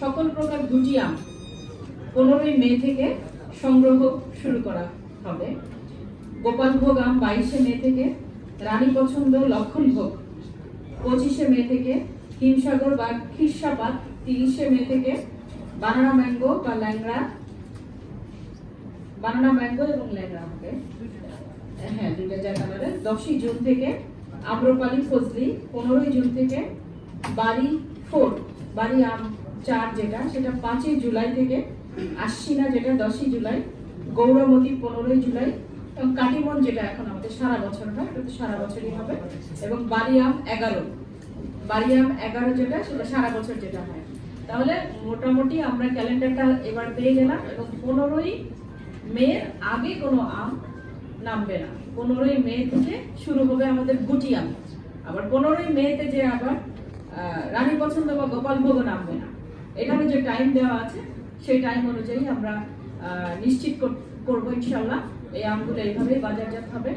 সকল প্রকার গুটি আম পনেরোই মে থেকে সংগ্রহ শুরু করা হবে। গোপালভোগ আম বাইশে মে থেকে, রানী পছন্দ লক্ষণভোগ পঁচিশে মে থেকে, হিমসাগর বা খিরসাপাত তিরিশে মে থেকে, বানানা ম্যাঙ্গো বা ল্যাংড়া, বানানা ম্যাঙ্গো এবং ল্যাংড়া হবে। হ্যাঁ দুইটা যা কালারের দশই জুন থেকে আম্রপালি, ফজলি, পনেরোই জুন থেকে বাড়ি ফোর, বাড়ি আম চার যেটা, সেটা পাঁচই জুলাই থেকে আশ্বিনা যেটা, দশই জুলাই, গৌরমতি পনেরোই জুলাই, এবং কাটিমন যেটা এখন আমাদের সারা বছর এটা তো সারা বছরই হবে, এবং বাড়ি আম এগারো। বাড়ি আম এগারো যেটা, সেটা সারা বছর যেটা হয়। তাহলে মোটামুটি আমরা ক্যালেন্ডারটা এবার পেয়ে গেলাম, এবং পনেরোই মে আগে কোনো আম নামবে না। পনেরোই মে থেকে শুরু হবে আমাদের গুটি আম। আবার পনেরোই মেতে যে আবার রানী পছন্দ বা গোপাল ভোগও নামবে না। এখানে যে টাইম দেওয়া আছে, সেই টাইম অনুযায়ী আমরা নিশ্চিত কর- করব ইনশাল্লাহ। এই আমগুলো এইভাবেই বাজারজাত হবে।